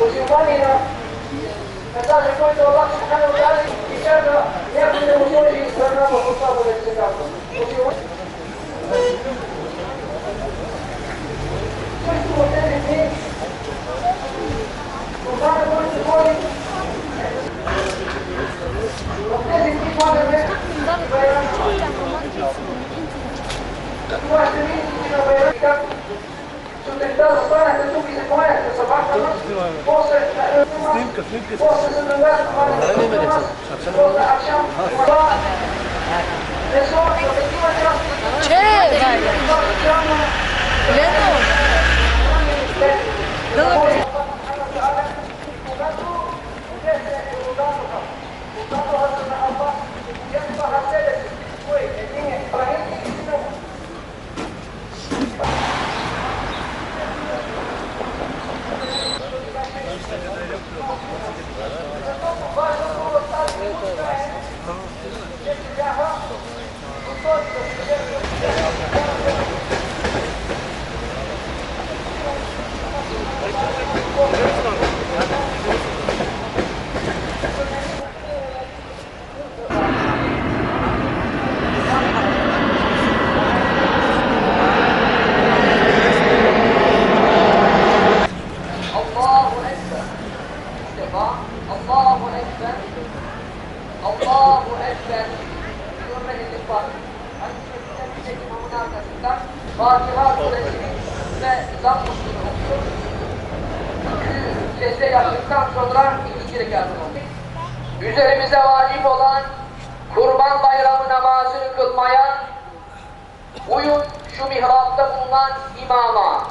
وزمامنا فقال قلت الله سبحانه وتعالى كتابه يقبل وجوده سلام وخطابه للكتاب Снимка, снимка. Че? Лето? Fatiha suresini ve zam musluğunu okuyor. Secde yaptıktan sonra ikinci rekatını okuyor. Üzerimize vacip olan Kurban Bayramı namazını kılmaya uyun şu mihrapta bulunan imama.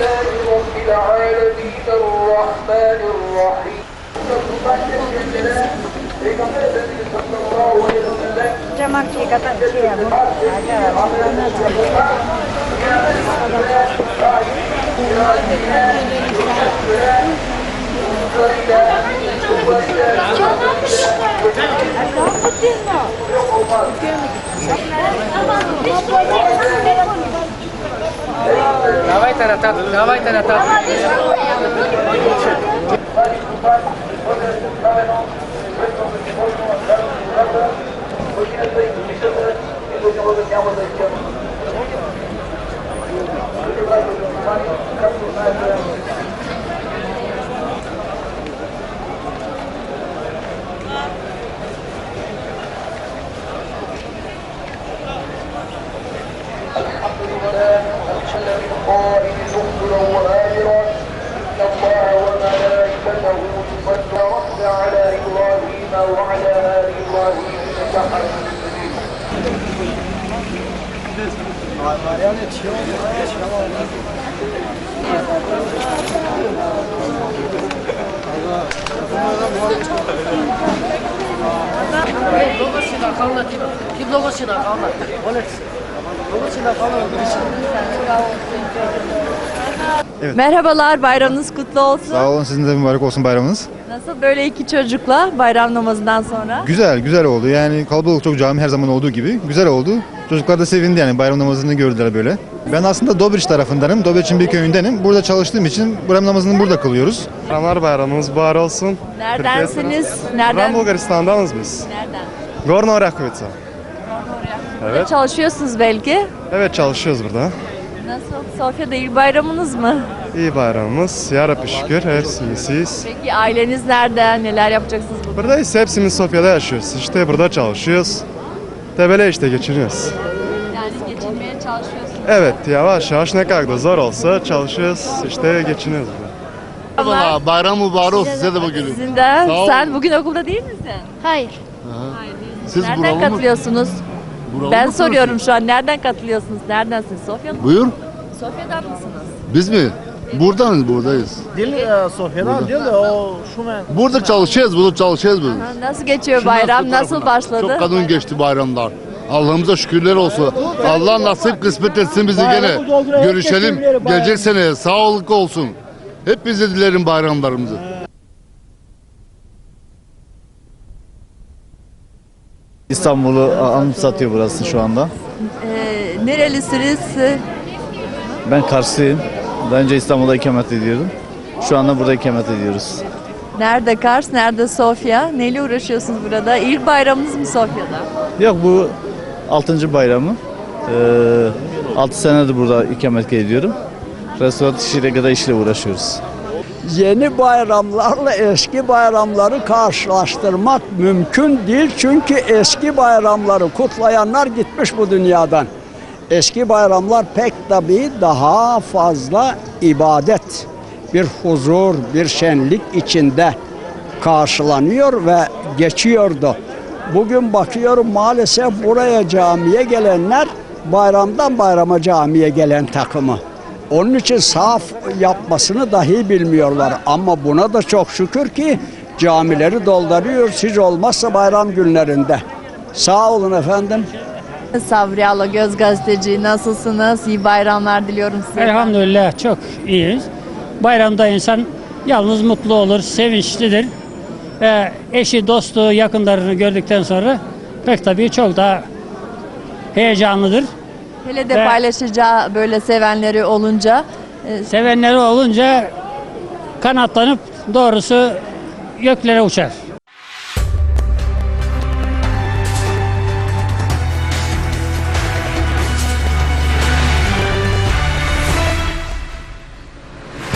لله رب العالمين الرحمن الرحيم جمع Давайте на тату, давайте на тату. Արմարյանը չի Գիբլովը սինակալնա, գիբլովը սինակալնա, բոլեց, գիբլովը սինակալնա գրիշը։ Kalna Merhabalar, bayramınız kutlu olsun. Sağ olun sizin de mübarek olsun bayramınız. Nasıl böyle iki çocukla bayram namazından sonra? Güzel güzel oldu yani kalabalık çok cami her zaman olduğu gibi güzel oldu. Çocuklar da sevindi yani bayram namazını gördüler böyle. Ben aslında Dobriç tarafındanım. Dobriç'in bir köyündenim. Burada çalıştığım için bayram namazını burada kılıyoruz. Ramazan bayramımız mübarek olsun. Neredensiniz? Ben Nereden? Bulgaristan'danız biz. Nereden? Gorno Orakovica. Evet. Çalışıyorsunuz belki. Evet çalışıyoruz burada. Nasıl? Sofya'da ilk bayramınız mı? İyi bayramımız. Ya Rabbi şükür. Hepsi iyisiyiz. Peki aileniz nerede? Neler yapacaksınız bugün? Buradayız. Hepsimiz Sofya'da yaşıyoruz. İşte burada çalışıyoruz. Tebele işte geçiniyoruz. Yani geçinmeye çalışıyorsunuz. Evet yavaş yavaş ne kadar da zor olsa çalışıyoruz. İşte geçiniyoruz. burada. Bayram mübarek olsun size de bugün. Sizin de. Sağ olun. Sen bugün okulda değil misin? Hayır. Siz Nereden buralı mı- katılıyorsunuz? Buralı ben soruyorum şu an. Nereden katılıyorsunuz? Neredensiniz? Sofya'da mı? Buyur. Sofya'dan mısınız? Biz mi? Buradanız buradayız. Dil e, Sofya'dan değil de o şu men. Burada çalışıyoruz, burada çalışıyoruz biz. Nasıl geçiyor bayram? Nasıl başladı? Çok kadın geçti bayramlar. Allah'ımıza şükürler olsun. Allah nasip kısmet etsin bizi gene. Görüşelim. Gelecek sene sağlıklı olsun. Hep bize dilerim bayramlarımızı. İstanbul'u anımsatıyor burası şu anda. Ee, nerelisiniz? Ben Karslıyım. Daha önce İstanbul'da ikamet ediyordum. Şu anda burada ikamet ediyoruz. Nerede Kars? Nerede Sofya? Neyle uğraşıyorsunuz burada? İlk bayramınız mı Sofya'da? Yok bu 6. bayramı. Ee, 6 senedir burada ikamet ediyorum. Restoran işiyle kadar işle uğraşıyoruz. Yeni bayramlarla eski bayramları karşılaştırmak mümkün değil. Çünkü eski bayramları kutlayanlar gitmiş bu dünyadan. Eski bayramlar pek tabii daha fazla ibadet, bir huzur, bir şenlik içinde karşılanıyor ve geçiyordu. Bugün bakıyorum maalesef buraya camiye gelenler bayramdan bayrama camiye gelen takımı. Onun için saf yapmasını dahi bilmiyorlar. Ama buna da çok şükür ki camileri dolduruyoruz hiç olmazsa bayram günlerinde. Sağ olun efendim. Sabri Ala Göz Gazeteci nasılsınız? İyi bayramlar diliyorum size. Elhamdülillah çok iyiyiz. Bayramda insan yalnız mutlu olur, sevinçlidir. Ee, eşi, dostu, yakınlarını gördükten sonra pek tabii çok daha heyecanlıdır. Hele de Ve- paylaşacağı böyle sevenleri olunca e, Sevenleri olunca kanatlanıp doğrusu göklere uçar.